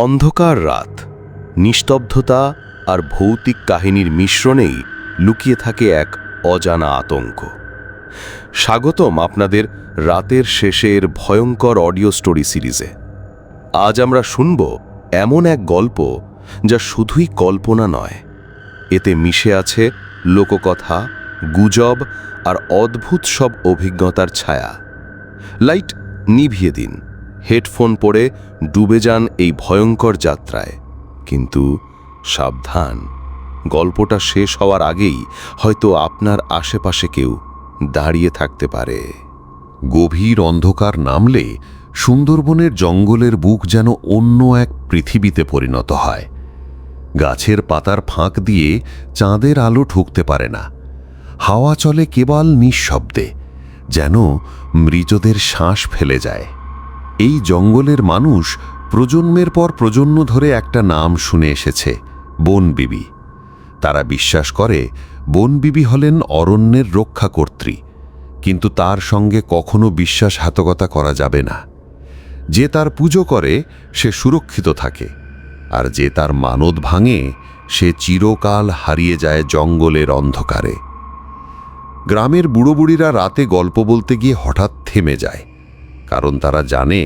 অন্ধকার রাত, নিস্তব্ধতা আর ভৌতিক কাহিনীর মিশ্রণেই লুকিয়ে থাকে এক অজানা আতঙ্ক। স্বাগতম আপনাদের রাতের শেষের ভয়ঙ্কর অডিও স্টোরি সিরিজে। আজ আমরা শুনব এমন এক গল্প যা শুধুই কল্পনা নয়, এতে মিশে আছে লোককথা, গুজব আর অদ্ভুত সব অভিজ্ঞতার ছায়া। লাইট নিভিয়ে দিন। হেডফোন পরে ডুবে যান এই ভয়ঙ্কর যাত্রায়। কিন্তু সাবধান। গল্পটা শেষ হওয়ার আগেই হয়তো আপনার আশেপাশে কেউ দাঁড়িয়ে থাকতে পারে। গভীর অন্ধকার নামলে সুন্দরবনের জঙ্গলের বুক যেন অন্য এক পৃথিবীতে পরিণত হয়। গাছের পাতার ফাঁক দিয়ে চাঁদের আলো ঢুকতে পারে না। হাওয়া চলে কেবল নিঃশব্দে, যেন মৃতদের শ্বাস ফেলে যায়। এই জঙ্গলের মানুষ প্রজন্মের পর প্রজন্ম ধরে একটা নাম শুনে এসেছে বনবিবি তারা বিশ্বাস করে বনবিবি হলেন অরণ্যের রক্ষাকর্ত্রী, কিন্তু তার সঙ্গে কখনো বিশ্বাসঘাতকতা করা যাবে না। যে তার পুজো করে, সে সুরক্ষিত থাকে, আর যে তার মানদ ভাঙে, সে চিরকাল হারিয়ে যায় জঙ্গলের অন্ধকারে। গ্রামের বুড়ো বুড়িরা রাতে গল্প বলতে গিয়ে হঠাৎ থেমে যায়। কারণ তারা জানে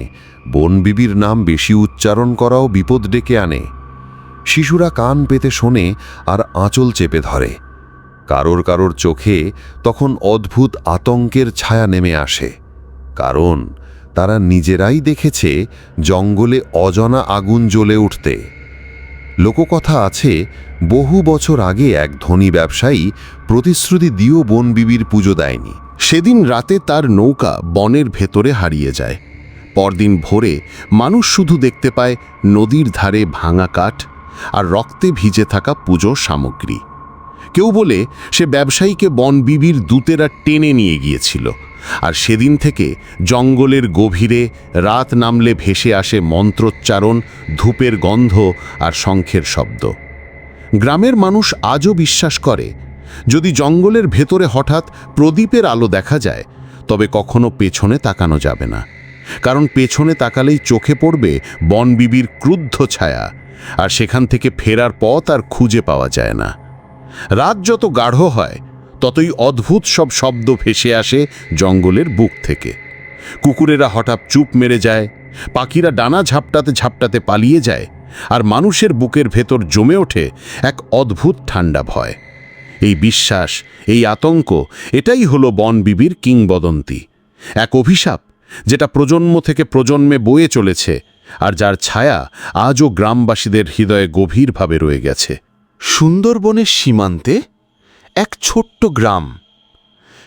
বনবিবির নাম বেশি উচ্চারণ করাও বিপদ ডেকে আনে। শিশুরা কান পেতে শোনে আর আঁচল চেপে ধরে। কারোর কারোর চোখে তখন অদ্ভুত আতঙ্কের ছায়া নেমে আসে। কারণ তারা নিজেরাই দেখেছে জঙ্গলে অজনা আগুন জ্বলে উঠতে। লোককথা আছে, বহু বছর আগে এক ধনী ব্যবসায়ী প্রতিশ্রুতি দিয়েও বনবিবির পুজো দেয়নি। সেদিন রাতে তার নৌকা বনের ভেতরে হারিয়ে যায়। পরদিন ভোরে মানুষ শুধু দেখতে পায় নদীর ধারে ভাঙা কাঠ আর রক্তে ভিজে থাকা পুজোর সামগ্রী। কেউ বলে সে ব্যবসায়ীকে বনবিবির দূতেরা টেনে নিয়ে গিয়েছিল আর সেদিন থেকে জঙ্গলের গভীরে রাত নামলে ভেসে আসে মন্ত্রোচ্চারণ, ধূপের গন্ধ আর শঙ্খের শব্দ। গ্রামের মানুষ আজও বিশ্বাস করে যদি জঙ্গলের ভেতরে হঠাৎ প্রদীপের আলো দেখা যায়, তবে কখনো পেছনে তাকানো যাবে না। কারণ পেছনে তাকালেই চোখে পড়বে বনবিবির ক্রুদ্ধ ছায়া, আর সেখান থেকে ফেরার পথ আর খুঁজে পাওয়া যায় না। রাত যত গাঢ় হয়, ততই অদ্ভুত সব শব্দ ভেসে আসে জঙ্গলের বুক থেকে। কুকুরেরা হঠাৎ চুপ মেরে যায়, পাখিরা ডানা ঝাপটাতে ঝাপটাতে পালিয়ে যায়, আর মানুষের বুকের ভেতর জমে ওঠে এক অদ্ভুত ঠান্ডা ভয়। এই বিশ্বাস, এই আতঙ্ক, এটাই হলো বনবিবির কিংবদন্তি। এক অভিশাপ, যেটা প্রজন্ম থেকে প্রজন্মে বয়ে চলেছে আর যার ছায়া আজও গ্রামবাসীদের হৃদয়ে গভীরভাবে রয়ে গেছে। সুন্দরবনের সীমান্তে এক ছোট্ট গ্রাম।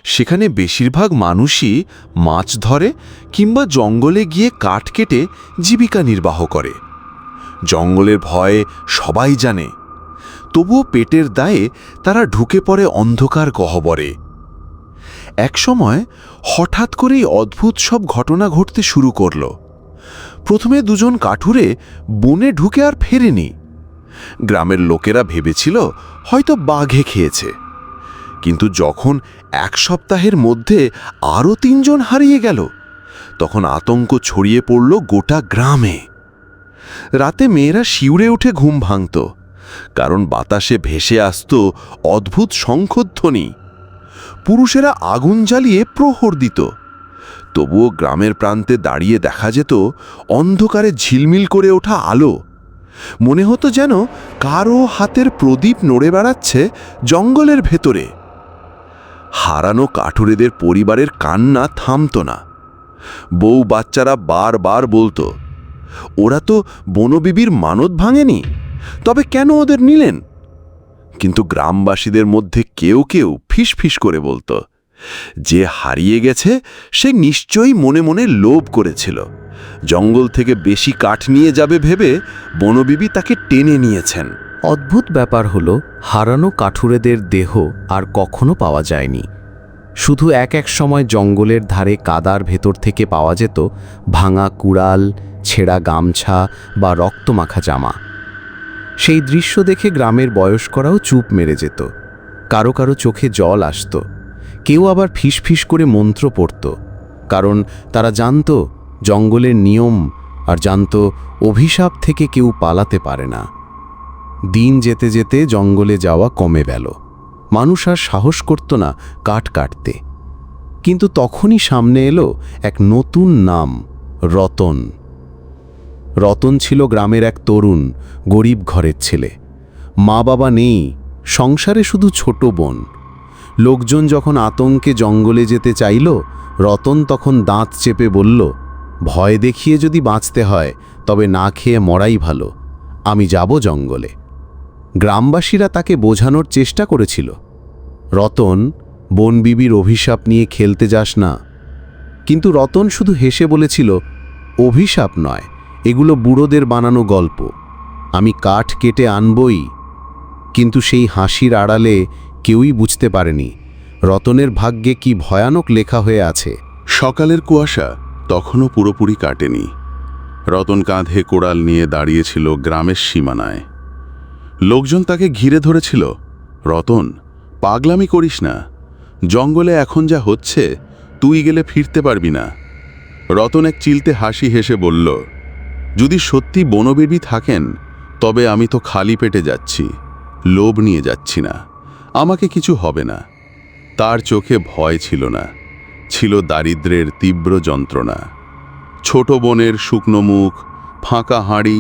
সেখানে বেশিরভাগ মানুষই মাছ ধরে কিংবা জঙ্গলে গিয়ে কাঠ কেটে জীবিকা নির্বাহ করে। জঙ্গলের ভয়ে সবাই জানে তবুও পেটের দায়ে তারা ঢুকে পড়ে অন্ধকার গহ্বরে। একসময় হঠাৎ করেই অদ্ভুত সব ঘটনা ঘটতে শুরু করল। প্রথমে দুজন কাঠুরে বনে ঢুকে আর ফেরেনি। গ্রামের লোকেরা ভেবেছিল হয়তো বাঘে খেয়েছে। কিন্তু যখন এক সপ্তাহের মধ্যে আরও তিনজন হারিয়ে গেল, তখন আতঙ্ক ছড়িয়ে পড়ল গোটা গ্রামে। রাতে মেয়েরা শিউরে উঠে ঘুম ভাঙত। কারণ বাতাসে ভেসে আসত অদ্ভুত শঙ্খধ্বনি পুরুষেরা আগুন জ্বালিয়ে প্রহর দিত। তবুও গ্রামের প্রান্তে দাঁড়িয়ে দেখা যেত অন্ধকারে ঝিলমিল করে ওঠা আলো। মনে হতো যেন কারও হাতের প্রদীপ নড়ে বেড়াচ্ছে জঙ্গলের ভেতরে। হারানো কাঠুরেদের পরিবারের কান্না থামত না। বউ বাচ্চারা বারবার বলতো, ওরা তো বনবিবির মানত ভাঙেনি? তবে কেন ওদের নিলেন? কিন্তু গ্রামবাসীদের মধ্যে কেউ কেউ ফিসফিস করে বলতো, যে হারিয়ে গেছে, সে নিশ্চয়ই মনে মনে লোভ করেছিল। জঙ্গল থেকে বেশি কাঠ নিয়ে যাবে ভেবে বনবিবি তাকে টেনে নিয়েছেন। অদ্ভুত ব্যাপার হলো, হারানো কাঠুরেদের দেহ আর কখনো পাওয়া যায়নি। শুধু এক এক সময় জঙ্গলের ধারে কাদার ভেতর থেকে পাওয়া যেত ভাঙা কুড়াল, ছেঁড়া গামছা বা রক্তমাখা জামা। সেই দৃশ্য দেখে গ্রামের বয়স্করাও চুপ মেরে যেত। কারও কারও চোখে জল আসত। কেউ আবার ফিসফিস করে মন্ত্র পড়ত। কারণ তারা জানত জঙ্গলের নিয়ম আর জানত অভিশাপ থেকে কেউ পালাতে পারে না। দিন যেতে যেতে জঙ্গলে যাওয়া কমে গেল। মানুষ আর সাহস করত না কাঠ কাটতে। কিন্তু তখনই সামনে এলো এক নতুন নাম, রতন। রতন ছিল গ্রামের এক তরুণ, গরিব ঘরের ছেলে। মা বাবা নেই, সংসারে শুধু ছোট বোন। লোকজন যখন আতঙ্কে জঙ্গলে যেতে চাইল, রতন তখন দাঁত চেপে বলল, ভয় দেখিয়ে যদি বাঁচতে হয়, তবে না খেয়ে মরাই ভালো। আমি যাব জঙ্গলে। গ্রামবাসীরা তাকে বোঝানোর চেষ্টা করেছিল। রতন বনবিবির অভিশাপ নিয়ে খেলতে যাস না। কিন্তু রতন শুধু হেসে বলেছিল, অভিশাপ নয় এগুলো বুড়োদের বানানো গল্প। আমি কাঠ কেটে আনবই, কিন্তু সেই হাসির আড়ালে কেউই বুঝতে পারেনি, রতনের ভাগ্যে কি ভয়ানক লেখা হয়ে আছে। সকালের কুয়াশা তখনও পুরোপুরি কাটেনি। রতন কাঁধে কোড়াল নিয়ে দাঁড়িয়েছিল গ্রামের সীমানায়। লোকজন তাকে ঘিরে ধরেছিল, রতন, পাগলামি করিস না। জঙ্গলে এখন যা হচ্ছে, তুই গেলে ফিরতে পারবি না। রতন এক চিলতে হাসি হেসে বলল যদি সত্যি বনবেবী থাকেন, তবে আমি তো খালি পেটে যাচ্ছি, লোভ নিয়ে যাচ্ছি না, আমাকে কিছু হবে না। তার চোখে ভয় ছিল না, ছিল দারিদ্রের তীব্র যন্ত্রণা। ছোট বোনের শুকনো মুখ, ফাঁকা হাঁড়ি,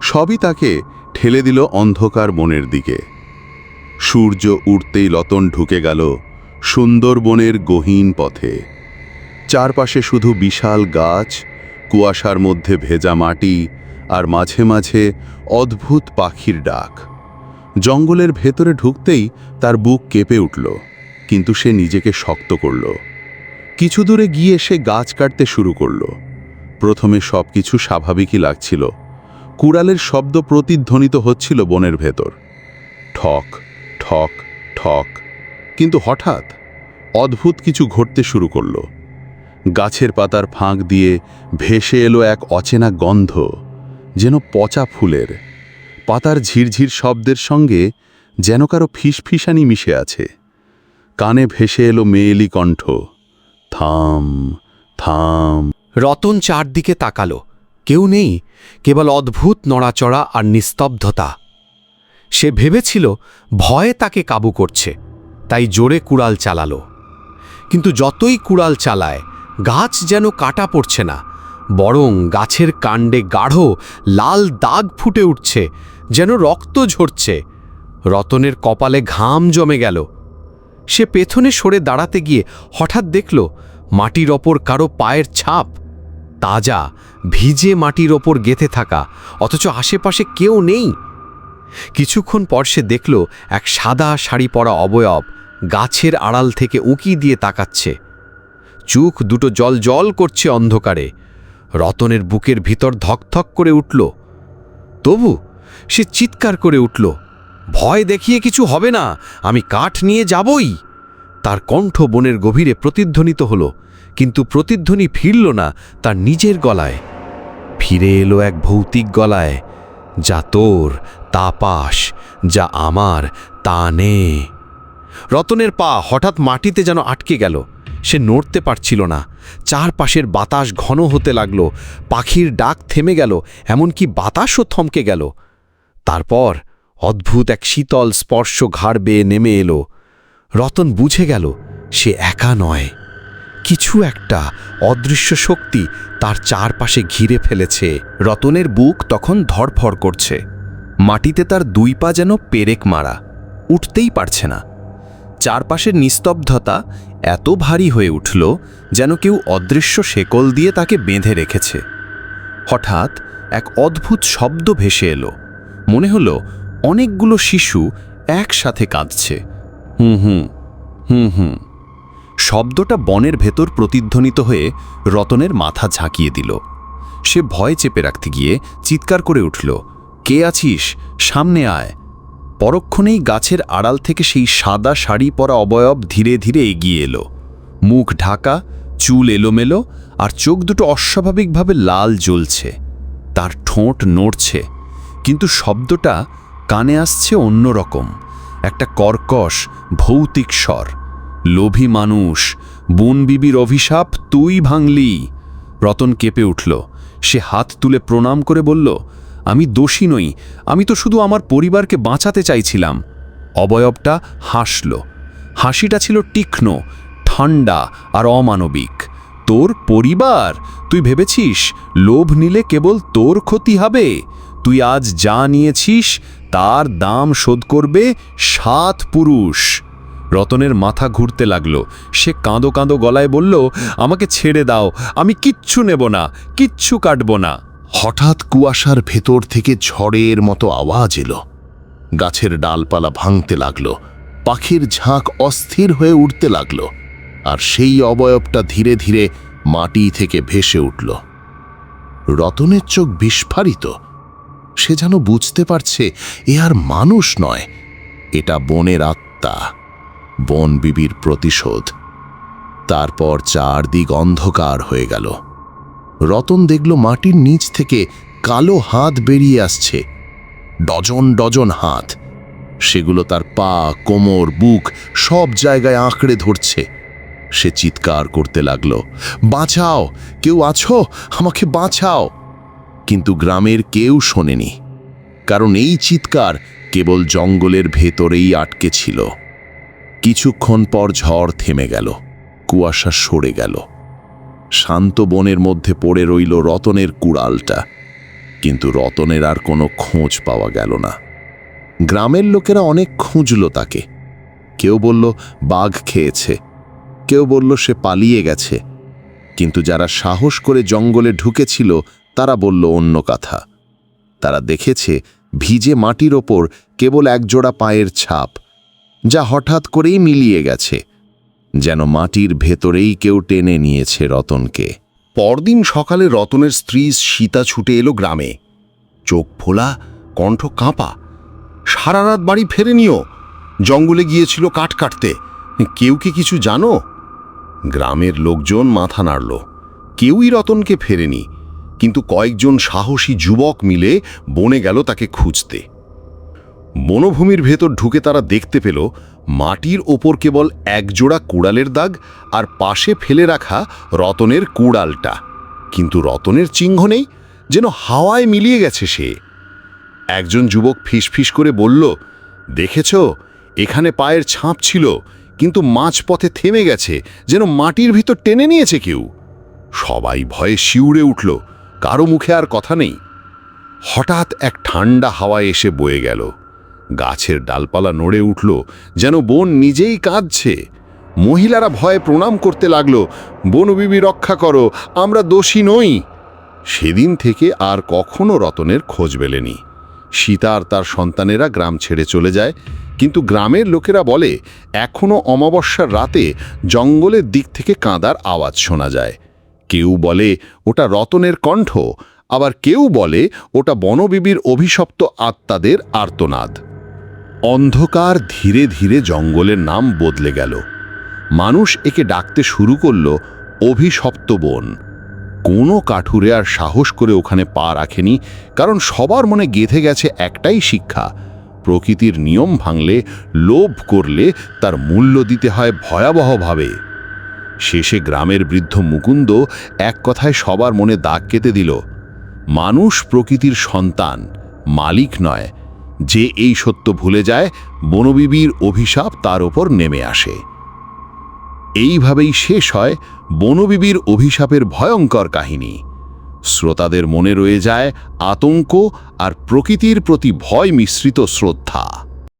সবই তাকে ঠেলে দিল অন্ধকার বনের দিকে। সূর্য উঠতেই লতন ঢুকে গেল সুন্দরবনের গহীন পথে। চারপাশে শুধু বিশাল গাছ কুয়াশার মধ্যে ভেজা মাটি আর মাঝে মাঝে অদ্ভুত পাখির ডাক। জঙ্গলের ভেতরে ঢুকতেই তার বুক কেঁপে উঠল, কিন্তু সে নিজেকে শক্ত করল। কিছু দূরে গিয়ে সে গাছ কাটতে শুরু করল। প্রথমে সব কিছু স্বাভাবিকই লাগছিল। কুড়ালের শব্দ প্রতিধ্বনিত হচ্ছিল বনের ভেতর। ঠক ঠক ঠক। কিন্তু হঠাৎ অদ্ভুত কিছু ঘটতে শুরু করল। গাছের পাতার ফাঁক দিয়ে ভেসে এলো এক অচেনা গন্ধ, যেন পচা ফুলের। পাতার ঝিরঝির শব্দের সঙ্গে যেন কারও ফিসফিসানি মিশে আছে। কানে ভেসে এলো মেয়েলি কণ্ঠ, থাম থাম। রতন চারদিকে তাকালো। কেউ নেই, কেবল অদ্ভুত নড়াচড়া আর নিস্তব্ধতা। সে ভেবেছিল ভয়ে তাকে কাবু করছে, তাই জোরে কুড়াল চালালো। কিন্তু যতই কুড়াল চালায় গাছ যেন কাটা পড়ছে না, বরং গাছের কাণ্ডে গাঢ়, লাল দাগ ফুটে উঠছে, যেন রক্ত ঝরছে। রতনের কপালে ঘাম জমে গেল। সে পেছনে সরে দাঁড়াতে গিয়ে হঠাৎ দেখল, মাটির ওপর কারও পায়ের ছাপ। তাজা, ভিজে মাটির ওপর গেঁথে থাকা, অথচ আশেপাশে কেউ নেই। কিছুক্ষণ পর সে দেখল, এক সাদা শাড়ি পরা অবয়ব গাছের আড়াল থেকে উঁকি দিয়ে তাকাচ্ছে। চোখ দুটো জল জল করছে অন্ধকারে। রতনের বুকের ভিতর ধকধক করে উঠল। তবু সে চিৎকার করে উঠল, ভয় দেখিয়ে কিছু হবে না, আমি কাঠ নিয়ে যাবই। তার কণ্ঠ বনের গভীরে প্রতিধ্বনিত হল, কিন্তু প্রতিধ্বনি ফিরল না তার নিজের গলায়। ফিরে এলো এক ভৌতিক গলায়, যা তোর, তা পাস, যা আমার, তা নে। রতনের পা হঠাৎ মাটিতে যেন আটকে গেল। সে নড়তে পারছিল না। চারপাশের বাতাস ঘন হতে লাগল। পাখির ডাক থেমে গেল, এমনকি বাতাসও থমকে গেল। তারপর অদ্ভুত এক শীতল স্পর্শ ঘাড় বেয়ে নেমে এলো। রতন বুঝে গেল, সে একা নয়। কিছু একটা অদৃশ্য শক্তি তার চারপাশে ঘিরে ফেলেছে। রতনের বুক তখন ধড়ফড় করছে। মাটিতে তার দুই পা যেন পেরেক মারা। উঠতেই পারছে না। চারপাশের নিস্তব্ধতা এত ভারী হয়ে উঠল যেন কেউ অদৃশ্য শেকল দিয়ে তাকে বেঁধে রেখেছে। হঠাৎ এক অদ্ভুত শব্দ ভেসে এলো। মনে হলো অনেকগুলো শিশু একসাথে কাঁদছে। হুম হুম হুম হুম। শব্দটা বনের ভেতর প্রতিধ্বনিত হয়ে রতনের মাথা ঝাঁকিয়ে দিল। সে ভয় চেপে রাখতে গিয়ে চিৎকার করে উঠল, কে আছিস? সামনে আয়। পরক্ষণেই গাছের আড়াল থেকে সেই সাদা শাড়ি পরা অবয়ব ধীরে ধীরে এগিয়ে এলো। মুখ ঢাকা, চুল এলোমেলো, আর চোখ দুটো অস্বাভাবিকভাবে লাল জ্বলছে। তার ঠোঁট নড়ছে, কিন্তু শব্দটা কানে আসছে অন্যরকম। একটা কর্কশ, ভৌতিক স্বর। লোভী মানুষ, বনবিবির অভিশাপ, তুই ভাঙলি। রতন কেঁপে উঠল। সে হাত তুলে প্রণাম করে বলল আমি দোষী নই, আমি তো শুধু আমার পরিবারকে বাঁচাতে চাইছিলাম। অবয়বটা হাসল। হাসিটা ছিল তীক্ষ্ণ ঠান্ডা আর অমানবিক। তোর পরিবার? তুই ভেবেছিস লোভ নিলে কেবল তোর ক্ষতি হবে? তুই আজ যা নিয়েছিস তার দাম শোধ করবে সাত পুরুষ। রতনের মাথা ঘুরতে লাগল। সে কাঁদো কাঁদো গলায় বলল, আমাকে ছেড়ে দাও, আমি কিচ্ছু নেব না, কিচ্ছু কাটব না। হঠাৎ কুয়াশার ভেতর থেকে ঝড়ের মতো আওয়াজ এলো। গাছের ডালপালা ভাঙতে লাগল, পাখির ঝাঁক অস্থির হয়ে উঠতে লাগল, আর সেই অবয়বটা ধীরে ধীরে মাটি থেকে ভেসে উঠল। রতনের চোখ বিস্ফারিত। সে যেন বুঝতে পারছে, এ আর মানুষ নয়, এটা বনের আত্মা বন বিবির প্রতিশোধ। তারপর চারদিক অন্ধকার হয়ে গেল। রতন দেখল মাটির নিচ থেকে কালো হাত বেরিয়ে আসছে। ডজন ডজন হাত। সেগুলো তার পা, কোমর, বুক সব জায়গায় আঁকড়ে ধরছে। সে চিৎকার করতে লাগল, বাঁচাও! কেউ আছো? আমাকে বাঁচাও! কিন্তু গ্রামের কেউ শোনেনি। কারণ এই চিৎকার কেবল জঙ্গলের ভেতরেই আটকে ছিল। কিছুক্ষণ পর ঝড় থেমে গেল, কুয়াশা সরে গেল। শান্ত বনের মধ্যে পড়ে রইল রতনের কুড়ালটা। কিন্তু রতনের আর কোনো খোঁজ পাওয়া গেল না। গ্রামের লোকেরা অনেক খুঁজল তাকে। কেউ বলল, বাঘ খেয়েছে। কেউ বলল, সে পালিয়ে গেছে। কিন্তু যারা সাহস করে জঙ্গলে ঢুকেছিল, তারা বলল অন্য কথা। তারা দেখেছে, ভিজে মাটির ওপর কেবল একজোড়া পায়ের ছাপ, যা হঠাৎ করেই মিলিয়ে গেছে। যেন মাটির ভেতরেই কেউ টেনে নিয়েছে রতনকে। পরদিন সকালে রতনের স্ত্রী সীতা ছুটে এলো গ্রামে। চোখ ফোলা, কণ্ঠ কাঁপা। সারা রাত বাড়ি ফেরেনিও। জঙ্গলে গিয়েছিল কাঠ কাটতে। কেউ কি কিছু জানো? গ্রামের লোকজন মাথা নাড়ল। কেউই রতনকে ফেরেনি। কিন্তু কয়েকজন সাহসী যুবক মিলে বনে গেল তাকে খুঁজতে। বনভূমির ভেতর ঢুকে তারা দেখতে পেল মাটির ওপর কেবল একজোড়া কুড়ালের দাগ আর পাশে ফেলে রাখা রতনের কুড়ালটা। কিন্তু রতনের চিহ্ন নেই, যেন হাওয়ায় মিলিয়ে গেছে সে। একজন যুবক ফিসফিস করে বলল, দেখেছ, এখানে পায়ের ছাপ ছিল, কিন্তু মাঝপথে থেমে গেছে, যেন মাটির ভিতর টেনে নিয়েছে কেউ। সবাই ভয়ে শিউরে উঠল, কারও মুখে আর কথা নেই। হঠাৎ এক ঠান্ডা হাওয়ায় এসে বয়ে গেল। গাছের ডালপালা নড়ে উঠল, যেন বন নিজেই কাঁদছে। মহিলারা ভয়ে প্রণাম করতে লাগল, বনবিবি রক্ষা করো, আমরা দোষী নই। সেদিন থেকে আর কখনো রতনের খোঁজ মেলেনি। সীতা আর তার সন্তানেরা গ্রাম ছেড়ে চলে যায়, কিন্তু গ্রামের লোকেরা বলে এখনও অমাবস্যার রাতে জঙ্গলের দিক থেকে কাঁদার আওয়াজ শোনা যায়। কেউ বলে, ওটা রতনের কণ্ঠ। আবার কেউ বলে, ওটা বনবিবির অভিশপ্ত আত্মাদের আর্তনাদ। অন্ধকার ধীরে ধীরে জঙ্গলের নাম বদলে গেল। মানুষ একে ডাকতে শুরু করল, অভিশপ্ত বন। কোনো কাঠুরে আর সাহস করে ওখানে পা রাখেনি, কারণ সবার মনে গেঁথে গেছে একটাই শিক্ষা, প্রকৃতির নিয়ম ভাঙলে, লোভ করলে তার মূল্য দিতে হয় ভয়াবহভাবে। শেষে গ্রামের বৃদ্ধ মুকুন্দ এক কথায় সবার মনে দাগ কেটে দিল, মানুষ প্রকৃতির সন্তান, মালিক নয় যে এই সত্য ভুলে যায়, বনবিবির অভিশাপ তার ওপর নেমে আসে। এইভাবেই শেষ হয় বনবিবির অভিশাপের ভয়ঙ্কর কাহিনী। শ্রোতাদের মনে রয়ে যায় আতঙ্ক আর প্রকৃতির প্রতি ভয় মিশ্রিত শ্রদ্ধা।